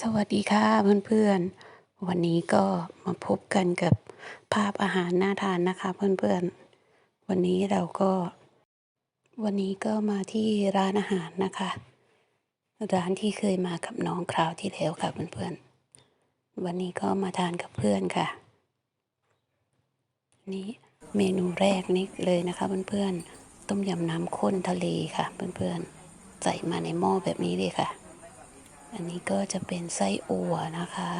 สวัสดีค่ะเพื่อนๆ วันนี้ก็มาพบกันกับภาพอาหารน่าทานนะคะเพื่อนๆ วันนี้เราก็ วันนี้ก็มาที่ร้านอาหารนะคะ ร้านที่เคยมากับน้องคราวที่แล้วค่ะเพื่อนๆ วันนี้ก็มาทานกับเพื่อนค่ะ นี่เมนูแรกนี่เลยนะคะเพื่อนๆ ต้มยำน้ำข้นทะเลค่ะเพื่อนๆ ใส่มาในหม้อแบบนี้เลยค่ะ อันนี้ก็จะเป็นไส้อั่วนะคะ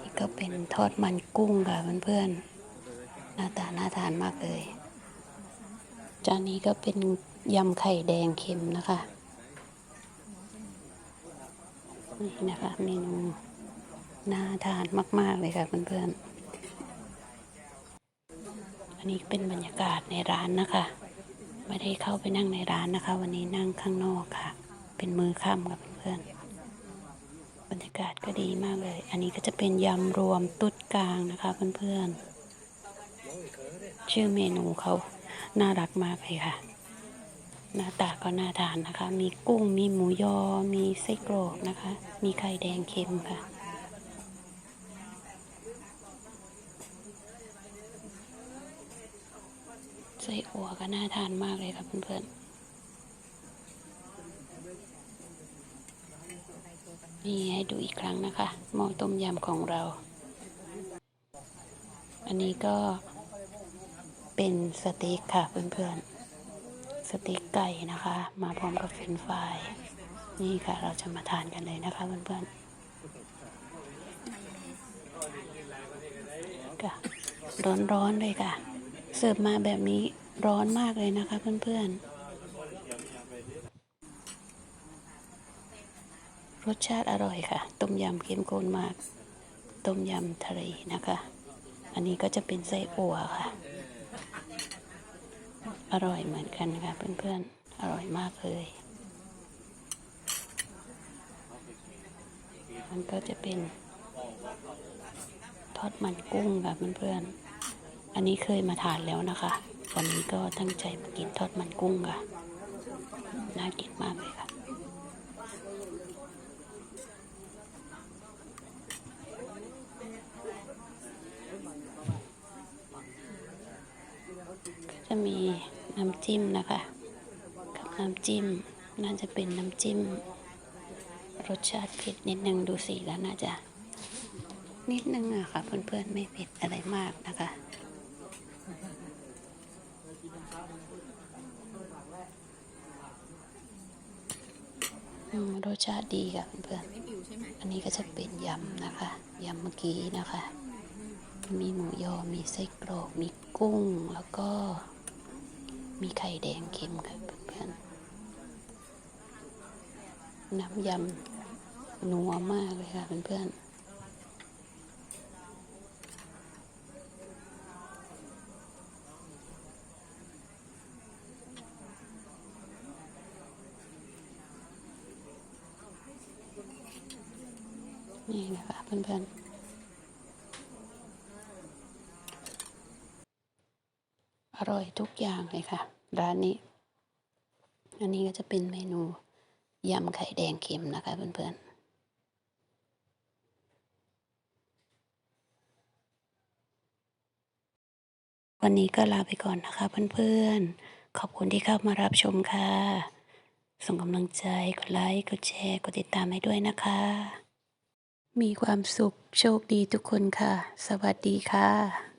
นี่ก็เป็นทอดมันกุ้งค่ะเพื่อนๆหน้าตาน่าทานมากเลย จานนี้ก็เป็นยำไข่แดงเค็มนะคะนี่นะคะเมนูน่าทานมาก ๆ เลยค่ะเพื่อนๆ อันนี้เป็นบรรยากาศในร้านนะคะ ไม่ได้เข้าไปนั่งในร้านนะคะ วันนี้นั่งข้างนอกค่ะ เป็นมือค่ำกับเพื่อนๆบรรยากาศก็ดีมากเลย อันนี้ก็จะเป็นยำรวมตุ๊ดกลางนะคะเพื่อนๆชื่อเมนูเขาน่ารักมากเลยค่ะหน้าตาก็น่าทานนะคะ มีกุ้ง มีหมูยอ มีไส้กรอกนะคะ มีไข่แดงเค็มค่ะ ไส้อั่วก็น่าทานมากเลยค่ะเพื่อนๆ นี่ให้ดูอีกครั้งนะคะหม้อต้มยำของเรา อันนี้ก็เป็นสเต็กค่ะเพื่อนๆ สเต็กไก่นะคะ มาพร้อมกับเฟรนฟรายนี่ค่ะเราจะมาทานกันเลยนะคะเพื่อนๆค่ะร้อนๆเลยค่ะ เสิร์ฟมาแบบนี้ร้อนมากเลยนะคะเพื่อนๆ รสชาติอร่อยค่ะ ต้มยำเข้มข้นมาก ต้มยำทะเลนะคะ อันนี้ก็จะเป็นไส้อั่วค่ะ อร่อยเหมือนกันค่ะ เพื่อนๆ อร่อยมากเลย มันก็จะเป็น ทอดมันกุ้งค่ะเพื่อนๆ อันนี้เคยมาทานแล้วนะคะ วันนี้ก็ตั้งใจมากินทอดมันกุ้งค่ะ น่ากินมากเลยค่ะ มีน้ำจิ้มนะคะกับน้ำจิ้มน่าจะเป็นน้ำจิ้ม รสชาติเผ็ดนิดนึงดูสีแล้วน่าจะ นิดนึงอะค่ะเพื่อนๆไม่เผ็ดอะไรมากนะคะรสชาติดีค่ะเพื่อนๆอันนี้ก็จะเป็นยำนะคะยำเมื่อกี้นะคะ มีหมูยอ มีไส้กรอก มีกุ้ง แล้วก็ มีไข่แดงเค็มค่ะเพื่อนๆน้ำยำนัวมากเลยค่ะเพื่อนๆนี่นะคะเพื่อนๆ อร่อยทุกอย่างเลยค่ะ ร้านนี้ อันนี้ก็จะเป็นเมนูยำไข่แดงเค็มนะคะเพื่อนๆวันนี้ก็ลาไปก่อนนะคะเพื่อนๆ ขอบคุณที่เข้ามารับชมค่ะ ส่งกำลังใจ กดไลค์ กดแชร์ กดติดตามให้ด้วยนะคะ มีความสุขโชคดีทุกคนค่ะ สวัสดีค่ะ